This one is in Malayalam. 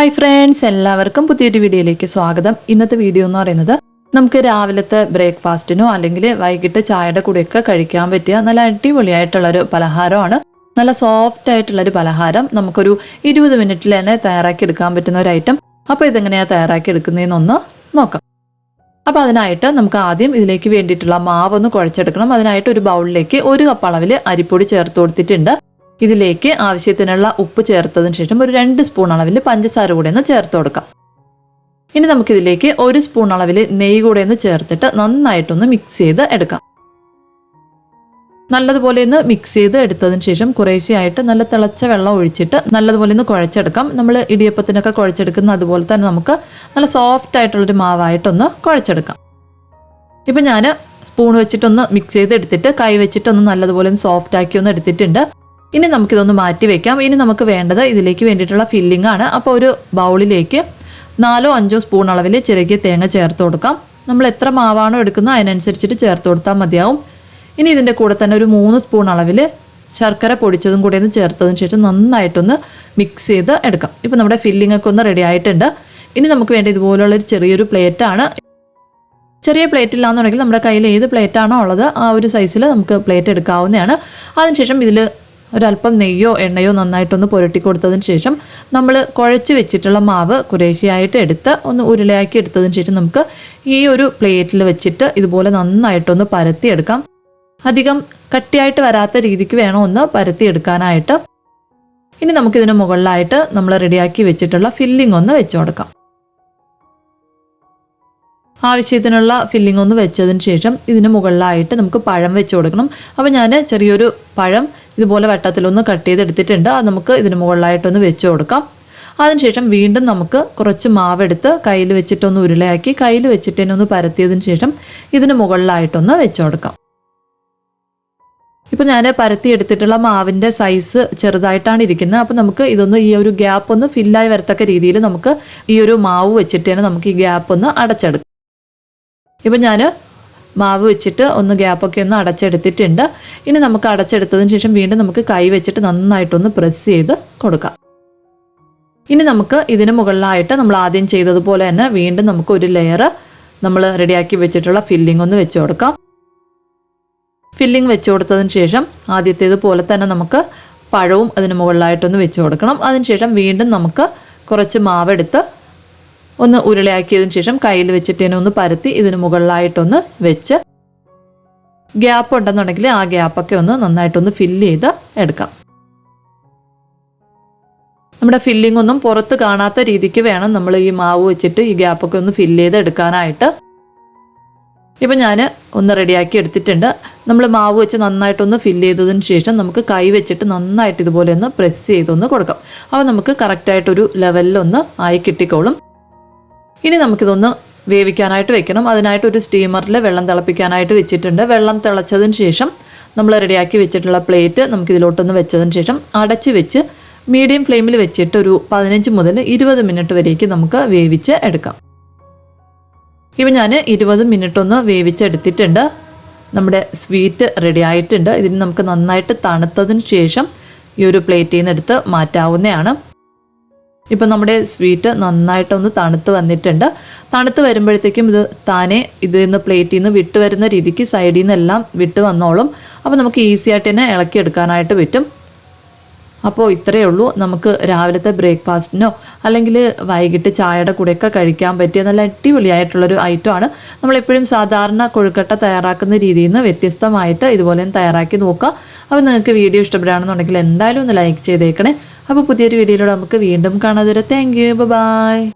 ഹായ് ഫ്രണ്ട്സ് എല്ലാവർക്കും പുതിയൊരു വീഡിയോയിലേക്ക് സ്വാഗതം. ഇന്നത്തെ വീഡിയോ എന്ന് പറയുന്നത് നമുക്ക് രാവിലത്തെ ബ്രേക്ക്ഫാസ്റ്റിനോ അല്ലെങ്കിൽ വൈകിട്ട് ചായയുടെ കൂടെയൊക്കെ കഴിക്കാൻ പറ്റിയ നല്ല അടിപൊളിയായിട്ടുള്ളൊരു പലഹാരമാണ്. നല്ല സോഫ്റ്റ് ആയിട്ടുള്ള ഒരു പലഹാരം. നമുക്കൊരു ഇരുപത് മിനിറ്റിൽ തന്നെ തയ്യാറാക്കി എടുക്കാൻ പറ്റുന്ന ഒരു ഐറ്റം അപ്പോൾ ഇതെങ്ങനെയാണ് തയ്യാറാക്കി എടുക്കുന്നതെന്നൊന്ന് നോക്കാം. അപ്പോൾ അതിനായിട്ട് നമുക്ക് ആദ്യം ഇതിലേക്ക് വേണ്ടിയിട്ടുള്ള മാവ് ഒന്ന് കുഴച്ചെടുക്കണം. അതിനായിട്ട് ഒരു ബൗളിലേക്ക് ഒരു കപ്പ് അളവിൽ അരിപ്പൊടി ചേർത്ത് കൊടുത്തിട്ടുണ്ട്. ഇതിലേക്ക് ആവശ്യത്തിനുള്ള ഉപ്പ് ചേർത്തതിന് ശേഷം ഒരു രണ്ട് സ്പൂൺ അളവിൽ പഞ്ചസാര കൂടെ ഒന്ന് ചേർത്ത് കൊടുക്കാം. ഇനി നമുക്കിതിലേക്ക് ഒരു സ്പൂൺ അളവിൽ നെയ്യ് കൂടെ ഒന്ന് ചേർത്തിട്ട് നന്നായിട്ടൊന്ന് മിക്സ് ചെയ്ത് എടുക്കാം. നല്ലതുപോലെ ഒന്ന് മിക്സ് ചെയ്ത് എടുത്തതിന് ശേഷം കുറേശ്ശെയായിട്ട് നല്ല തിളച്ച വെള്ളം ഒഴിച്ചിട്ട് നല്ലതുപോലെ ഒന്ന് കുഴച്ചെടുക്കാം. നമ്മൾ ഇടിയപ്പത്തിനൊക്കെ കുഴച്ചെടുക്കുന്ന അതുപോലെ തന്നെ നമുക്ക് നല്ല സോഫ്റ്റ് ആയിട്ടുള്ളൊരു മാവായിട്ടൊന്ന് കുഴച്ചെടുക്കാം. ഇപ്പം ഞാൻ സ്പൂൺ വെച്ചിട്ടൊന്ന് മിക്സ് ചെയ്ത് എടുത്തിട്ട് കൈ വെച്ചിട്ടൊന്ന് നല്ലതുപോലെ ഒന്ന് സോഫ്റ്റ് ആക്കി ഒന്ന് എടുത്തിട്ടുണ്ട്. ഇനി നമുക്കിതൊന്ന് മാറ്റി വെക്കാം. ഇനി നമുക്ക് വേണ്ടത് ഇതിലേക്ക് വേണ്ടിയിട്ടുള്ള ഫില്ലിംഗ് ആണ്. അപ്പോൾ ഒരു ബൗളിലേക്ക് നാലോ അഞ്ചോ സ്പൂൺ അളവിൽ ചിരകിയ തേങ്ങ ചേർത്ത് കൊടുക്കാം. നമ്മൾ എത്ര മാവാണോ എടുക്കുന്നത് അതിനനുസരിച്ചിട്ട് ചേർത്ത് കൊടുത്താൽ മതിയാവും. ഇനി ഇതിന്റെ കൂടെ തന്നെ ഒരു മൂന്ന് സ്പൂൺ അളവിൽ ശർക്കര പൊടിച്ചതും കൂടെ ഒന്ന് ചേർത്തതിന് ശേഷം നന്നായിട്ടൊന്ന് മിക്സ് ചെയ്ത് എടുക്കാം. ഇപ്പോൾ നമ്മുടെ ഫില്ലിംഗ് ഒക്കെ ഒന്ന് റെഡി ആയിട്ടുണ്ട്. ഇനി നമുക്ക് വേണ്ട ഇതുപോലുള്ളൊരു ചെറിയൊരു പ്ലേറ്റാണ് ചെറിയ പ്ലേറ്റ് ഇല്ലാന്നുണ്ടെങ്കിൽ നമ്മുടെ കയ്യിൽ ഏത് പ്ലേറ്റാണോ ഉള്ളത് ആ ഒരു സൈസിൽ നമുക്ക് പ്ലേറ്റ് എടുക്കാവുന്നതാണ്. അതിനുശേഷം ഇതിൽ ഒരല്പം നെയ്യോ എണ്ണയോ നന്നായിട്ടൊന്ന് പുരട്ടി കൊടുത്തതിന് ശേഷം നമ്മൾ കുഴച്ച് വെച്ചിട്ടുള്ള മാവ് കുറേശ്ശെയായിട്ട് എടുത്ത് ഒന്ന് ഉരുളയാക്കി എടുത്തതിന് ശേഷം നമുക്ക് ഈ ഒരു പ്ലേറ്റിൽ വെച്ചിട്ട് ഇതുപോലെ നന്നായിട്ടൊന്ന് പരത്തിയെടുക്കാം. അധികം കട്ടിയായിട്ട് വരാത്ത രീതിക്ക് വേണം ഒന്ന് പരത്തിയെടുക്കാനായിട്ട്. ഇനി നമുക്കിതിന് മുകളിലായിട്ട് നമ്മൾ റെഡിയാക്കി വെച്ചിട്ടുള്ള ഫില്ലിംഗ് ഒന്ന് വെച്ചു കൊടുക്കാം. ആവശ്യത്തിനുള്ള ഫില്ലിംഗ് ഒന്ന് വെച്ചതിന് ശേഷം ഇതിന് മുകളിലായിട്ട് നമുക്ക് പഴം വെച്ച് കൊടുക്കണം. അപ്പോൾ ഞാൻ ചെറിയൊരു പഴം ഇതുപോലെ വട്ടത്തിലൊന്ന് കട്ട് ചെയ്തെടുത്തിട്ടുണ്ട്. അത് നമുക്ക് ഇതിന് മുകളിലായിട്ടൊന്ന് വെച്ച് കൊടുക്കാം. അതിനുശേഷം വീണ്ടും നമുക്ക് കുറച്ച് മാവെടുത്ത് കയ്യിൽ വെച്ചിട്ടൊന്ന് ഉരുളയാക്കി കയ്യിൽ വെച്ചിട്ട് ഒന്ന് പരത്തിയതിന് ശേഷം ഇതിന് മുകളിലായിട്ടൊന്ന് വെച്ച് കൊടുക്കാം. ഇപ്പോൾ ഞാൻ പരത്തി എടുത്തിട്ടുള്ള മാവിന്റെ സൈസ് ചെറുതായിട്ടാണ് ഇരിക്കുന്നത്. അപ്പോൾ നമുക്ക് ഇതൊന്ന് ഈ ഒരു ഗ്യാപ്പ് ഒന്ന് ഫില്ലായി വരത്തക്ക രീതിയിൽ നമുക്ക് ഈ ഒരു മാവ് വെച്ചിട്ട് തന്നെ നമുക്ക് ഈ ഗ്യാപ്പ് ഒന്ന് അടച്ചെടുക്കാം. ഇപ്പം ഞാൻ മാവ് വെച്ചിട്ട് ഒന്ന് ഗ്യാപ്പൊക്കെ ഒന്ന് അടച്ചെടുത്തിട്ടുണ്ട്. ഇനി നമുക്ക് അടച്ചെടുത്തതിന് ശേഷം വീണ്ടും നമുക്ക് കൈ വെച്ചിട്ട് നന്നായിട്ടൊന്ന് പ്രസ് ചെയ്ത് കൊടുക്കാം. ഇനി നമുക്ക് ഇതിന് മുകളിലായിട്ട് നമ്മൾ ആദ്യം ചെയ്തതുപോലെ തന്നെ വീണ്ടും നമുക്ക് ഒരു ലെയർ നമ്മൾ റെഡിയാക്കി വെച്ചിട്ടുള്ള ഫില്ലിംഗ് ഒന്ന് വെച്ച് കൊടുക്കാം. ഫില്ലിംഗ് വെച്ച് കൊടുത്തതിന് ശേഷം ആദ്യത്തേതുപോലെ തന്നെ നമുക്ക് പഴവും അതിന് മുകളിലായിട്ടൊന്ന് വെച്ച് കൊടുക്കണം. അതിനുശേഷം വീണ്ടും നമുക്ക് കുറച്ച് മാവെടുത്ത് ഒന്ന് ഉരുളയാക്കിയതിന് ശേഷം കയ്യിൽ വെച്ചിട്ട് തന്നെ ഒന്ന് പരത്തി ഇതിന് മുകളിലായിട്ടൊന്ന് വെച്ച് ഗ്യാപ്പ് ഉണ്ടെന്നുണ്ടെങ്കിൽ ആ ഗ്യാപ്പൊക്കെ ഒന്ന് നന്നായിട്ടൊന്ന് ഫില്ല് ചെയ്ത് എടുക്കാം. നമ്മുടെ ഫില്ലിംഗ് ഒന്നും പുറത്ത് കാണാത്ത രീതിക്ക് വേണം നമ്മൾ ഈ മാവ് വെച്ചിട്ട് ഈ ഗ്യാപ്പൊക്കെ ഒന്ന് ഫില്ല് ചെയ്ത് എടുക്കാനായിട്ട്. ഇപ്പം ഞാൻ ഒന്ന് റെഡിയാക്കി എടുത്തിട്ടുണ്ട്. നമ്മൾ മാവ് വെച്ച് നന്നായിട്ടൊന്ന് ഫില്ല് ചെയ്തതിന് ശേഷം നമുക്ക് കൈ വെച്ചിട്ട് നന്നായിട്ട് ഇതുപോലെ ഒന്ന് പ്രസ് ചെയ്തൊന്ന് കൊടുക്കാം. അപ്പോൾ നമുക്ക് കറക്റ്റായിട്ടൊരു ലെവലിലൊന്ന് ആയി കിട്ടിക്കോളും. ഇനി നമുക്കിതൊന്ന് വേവിക്കാനായിട്ട് വെക്കണം. അതിനായിട്ട് ഒരു സ്റ്റീമറിൽ വെള്ളം തിളപ്പിക്കാനായിട്ട് വെച്ചിട്ടുണ്ട്. വെള്ളം തിളച്ചതിന് ശേഷം നമ്മൾ റെഡിയാക്കി വെച്ചിട്ടുള്ള പ്ലേറ്റ് നമുക്കിതിലോട്ടൊന്ന് വെച്ചതിന് ശേഷം അടച്ച് വെച്ച് മീഡിയം ഫ്ലെയിമിൽ വെച്ചിട്ട് ഒരു പതിനഞ്ച് മുതൽ ഇരുപത് മിനിറ്റ് വരേക്ക് നമുക്ക് വേവിച്ച് എടുക്കാം. ഇപ്പം ഞാൻ ഇരുപത് മിനിറ്റ് ഒന്ന് വേവിച്ചെടുത്തിട്ടുണ്ട്. നമ്മുടെ സ്വീറ്റ് റെഡി ആയിട്ടുണ്ട്. ഇതിന് നമുക്ക് നന്നായിട്ട് തണുത്തതിന് ശേഷം ഈ ഒരു പ്ലേറ്റിൽ നിന്ന് എടുത്ത് മാറ്റാവുന്നതാണ്. ഇപ്പം നമ്മുടെ സ്വീറ്റ് നന്നായിട്ടൊന്ന് തണുത്ത് വന്നിട്ടുണ്ട്. തണുത്ത് വരുമ്പോഴത്തേക്കും ഇത് താനെ ഇതിൽ നിന്ന് പ്ലേറ്റിൽ നിന്ന് വിട്ട് വരുന്ന രീതിക്ക് സൈഡിൽ നിന്നെല്ലാം വിട്ട് വന്നോളും. അപ്പോൾ നമുക്ക് ഈസി ആയിട്ട് തന്നെ ഇളക്കിയെടുക്കാനായിട്ട് പറ്റും. അപ്പോൾ ഇത്രയേ ഉള്ളൂ. നമുക്ക് രാവിലത്തെ ബ്രേക്ക്ഫാസ്റ്റിനോ അല്ലെങ്കിൽ വൈകിട്ട് ചായയുടെ കൂടെയൊക്കെ കഴിക്കാൻ പറ്റിയ നല്ല അടിപൊളിയായിട്ടുള്ളൊരു ഐറ്റമാണ് നമ്മളെപ്പോഴും സാധാരണ കൊഴുക്കട്ട തയ്യാറാക്കുന്ന രീതിയിൽ നിന്ന് വ്യത്യസ്തമായിട്ട് ഇതുപോലെ തയ്യാറാക്കി നോക്കുക. അപ്പോൾ നിങ്ങൾക്ക് വീഡിയോ ഇഷ്ടപ്പെടുകയാണെന്നുണ്ടെങ്കിൽ എന്തായാലും ഒന്ന് ലൈക്ക് ചെയ്തേക്കണേ. അപ്പോൾ പുതിയൊരു വീഡിയോയിലൂടെ നമുക്ക് വീണ്ടും കാണാതെ താങ്ക് യു ബൈ